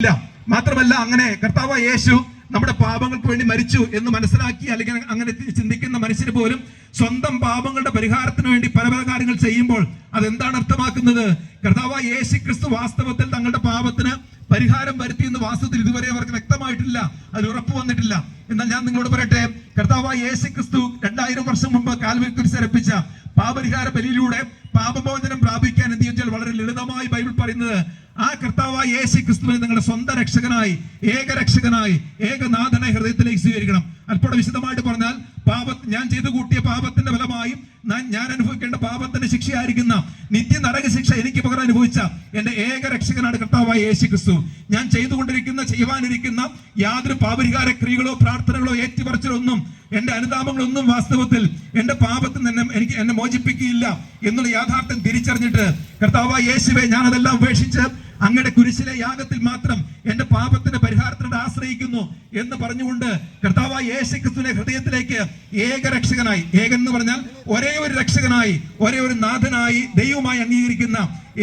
ഇല്ല. മാത്രമല്ല അങ്ങനെ കർത്താവ് യേശു നമ്മുടെ പാപങ്ങൾക്ക് വേണ്ടി മരിച്ചു എന്ന് മനസ്സിലാക്കി അല്ലെങ്കിൽ അങ്ങനെ ചിന്തിക്കുന്ന. മനുഷ്യന് പോലും സ്വന്തം പാപങ്ങളുടെ പരിഹാരത്തിന് വേണ്ടി പല പല കാര്യങ്ങൾ ചെയ്യുമ്പോൾ അതെന്താണ് അർത്ഥമാക്കുന്നത്? കർത്താവ് യേശു ക്രിസ്തു വാസ്തവത്തിൽ തങ്ങളുടെ പാപത്തിന് പരിഹാരം വരുത്തി എന്ന് വാസ്തവത്തിൽ ഇതുവരെ അവർക്ക് വ്യക്തമായിട്ടില്ല. അത് ഉറപ്പ് വന്നിട്ടില്ല. എന്നാൽ ഞാൻ നിങ്ങളോട് പറയട്ടെ കർത്താവ് യേശു ക്രിസ്തു രണ്ടായിരം വർഷം മുമ്പ് കാൽവരി കുരിശരപ്പിച്ച പാപരിഹാര ബലിയിലൂടെ പാപമോചനം പ്രാപിക്കാൻ എന്ത് ചോദിച്ചാൽ വളരെ ലളിതമായി ബൈബിൾ പറയുന്നത് ആ കർത്താവായ യേശു ക്രിസ്തുവിനെ നിങ്ങളുടെ സ്വന്തം രക്ഷകനായി ഏക രക്ഷകനായി ഏകനാഥനെ ഹൃദയത്തിലേക്ക് സ്വീകരിക്കണം. അല്പം വിശദമായിട്ട് പറഞ്ഞാൽ പാപ ഞാൻ ചെയ്തു കൂട്ടിയ പാപത്തിന്റെ ഫലമായി ഞാൻ അനുഭവിക്കേണ്ട പാപത്തിന്റെ ശിക്ഷയായിരിക്കുന്ന നിത്യ നരക ശിക്ഷ എനിക്ക് പകരം അനുഭവിച്ച എന്റെ ഏക രക്ഷകനാണ് കർത്താവായ യേശു ക്രിസ്തു ഞാൻ ചെയ്തുകൊണ്ടിരിക്കുന്ന ചെയ്യുവാനിരിക്കുന്ന യാതൊരു പാപരിഹാര ക്രിയകളോ പ്രാർത്ഥനകളോ ഏറ്റുപറച്ചിലൊന്നും എന്റെ അനുതാപങ്ങളൊന്നും വാസ്തവത്തിൽ എന്റെ പാപത്തിൽ നിന്ന് എനിക്ക് എന്നെ മോചിപ്പിക്കുകയില്ല എന്നുള്ള യാഥാർത്ഥ്യം തിരിച്ചറിഞ്ഞിട്ട് കർത്താവായ യേശുവെ ഞാൻ അതെല്ലാം ഉപേക്ഷിച്ച് അങ്ങയുടെ കുരിശിലെ യാഗത്തിൽ മാത്രം എന്റെ പാപത്തിന്റെ പരിഹാരത്തിനോട് ആശ്രയിക്കുന്നു എന്ന് പറഞ്ഞുകൊണ്ട് കർത്താവായ യേശു ക്രിസ്തുവിനെ ഹൃദയത്തിലേക്ക് ഏക രക്ഷകനായി ഏകൻ എന്ന് പറഞ്ഞാൽ ഒരേ ഒരു രക്ഷകനായി ഒരേ ഒരു നാഥനായി ദൈവമായി അംഗീകരിക്കുന്ന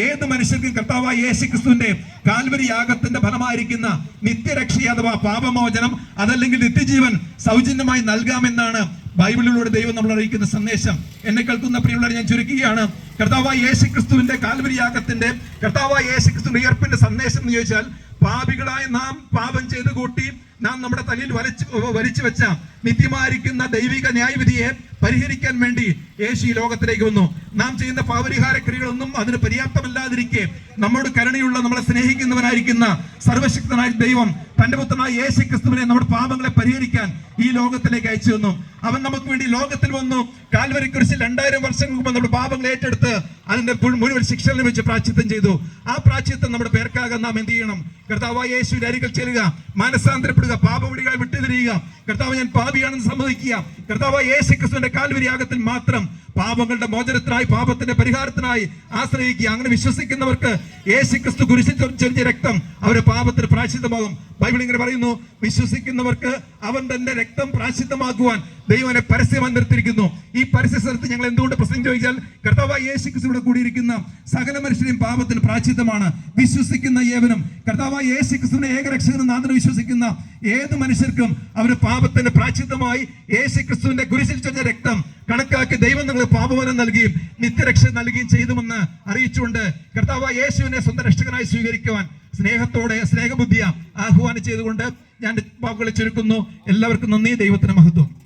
ഏത് മനുഷ്യർക്കും കർത്താവായ യേശുക്രിസ്തുവിന്റെ കാൽവരി യാഗത്തിന്റെ ഫലമായിരിക്കുന്ന നിത്യരക്ഷ അഥവാ പാപമോചനം അതല്ലെങ്കിൽ നിത്യജീവൻ സൗജന്യമായി നൽകാമെന്നാണ് ബൈബിളിലൂടെ ദൈവം നമ്മൾ അറിയിക്കുന്ന സന്ദേശം. എന്നെ കേൾക്കുന്ന പ്രിയമുള്ളവരെ ഞാൻ ചുരുക്കുകയാണ്. കർത്താവായ യേശുക്രിസ്തുവിന്റെ കാൽവരി യാഗത്തിന്റെ കർത്താവായ യേശു ക്രിസ്തുവിന്റെ ഉയർപ്പിന്റെ സന്ദേശം എന്ന് ചോദിച്ചാൽ പാപികളായ നാം പാപം ചെയ്ത് കൂട്ടി നാം നമ്മുടെ തലയിൽ വലിച്ചു വരിച്ചു വെച്ച നിത്യമായിരിക്കുന്ന ദൈവിക ന്യായവിധിയെ പരിഹരിക്കാൻ വേണ്ടി യേശു ലോകത്തിലേക്ക് വന്നു. നാം ചെയ്യുന്ന പാവരിഹാര ക്രിയകളൊന്നും അതിന് പര്യാപ്തമല്ലാതിരിക്കെ നമ്മോട് കരുണയുള്ള നമ്മളെ സ്നേഹിക്കുന്നവനായിരിക്കുന്ന സർവശക്തനായ ദൈവം തന്റെ പുത്രനായ യേശു ക്രിസ്തുവിനെ നമ്മുടെ പാപങ്ങളെ പരിഹരിക്കാൻ ഈ ലോകത്തിലേക്ക് അയച്ചു വന്നു അവൻ നമുക്ക് വേണ്ടി ലോകത്തിൽ വന്നു. കാൽവരി കുറിച്ച് രണ്ടായിരം വർഷങ്ങൾക്ക് മുമ്പ് നമ്മുടെ പാപങ്ങൾ ഏറ്റെടുത്ത് അതിന്റെ മുഴു- മുഴുവൻ ശിക്ഷ ലഭിച്ച് പ്രാച്ചിത്വം ചെയ്തു. ആ പ്രാച്ചിത്വം നമ്മുടെ പേർക്കാകാൻ നാം എന്ത് ചെയ്യണം? കർത്താവായ യേശുവിന്റെ അരികിൽ ചെല്ലുക മാനസാന്തരപ്പെടുക പാപവിടികളെ വിട്ടുതിരിയുക കർത്താവ് ഞാൻ പാപിയാണെന്ന് സമ്മതിക്കുക. കർത്താവ് യേശു ക്രിസ്തുവിന്റെ കാൽവരി യാഗത്തിൽ മാത്രം പാപങ്ങളുടെ മോചനത്തിനായി പാപത്തിന്റെ പരിഹാരത്തിനായി ആശ്രയിക്കുക. അങ്ങനെ വിശ്വസിക്കുന്നവർക്ക് യേശു ക്രിസ്തു കുരിശിൽ ചൊരിഞ്ഞ രക്തം അവരെ പാപത്തിന് പ്രായശ്ചിത്തമാകും ബൈബിൾ ഇങ്ങനെ പറയുന്നു വിശ്വസിക്കുന്നവർക്ക് അവൻ തന്റെ രക്തം പ്രായശ്ചിത്തമാക്കുവാൻ ദൈവനെ പരസ്യമായി നിർത്തിയിരിക്കുന്നു. ഈ പരസ്യ സ്ഥലത്ത് ഞങ്ങൾ എന്തുകൊണ്ട് പ്രസംഗം ചോദിച്ചാൽ കർത്താവായ യേശു ക്രിസ്തുവിടെ കൂടിയിരിക്കുന്ന സകല മനുഷ്യരെയും പാപത്തിന് പ്രായശ്ചിത്തമാണ് വിശ്വസിക്കുന്ന ഏവനും കർത്താവായ യേശു ക്രിസ്തുവിനെ ഏകരക്ഷകനും നാഥന് വിശ്വസിക്കുന്ന ഏത് മനുഷ്യർക്കും അവർ പാപത്തിന്റെ പ്രായശ്ചിത്തമായി യേശു ക്രിസ്തുവിന്റെ കുരിശിൽ ചൊരിഞ്ഞ രക്തം കണക്കാക്കി ദൈവം നിങ്ങൾ പാപവനം നൽകിയും നിത്യരക്ഷ നൽകുകയും ചെയ്തുമെന്ന് അറിയിച്ചുകൊണ്ട് കർത്താവ് യേശുവിനെ സ്വന്തം രക്ഷകനായി സ്വീകരിക്കുവാൻ സ്നേഹത്തോടെ സ്നേഹബുദ്ധിയ ആഹ്വാനം ചെയ്തുകൊണ്ട് ഞാൻ വാക്കുകളെ ചുരുക്കുന്നു. എല്ലാവർക്കും നന്ദി. ദൈവത്തിന് മഹത്വം.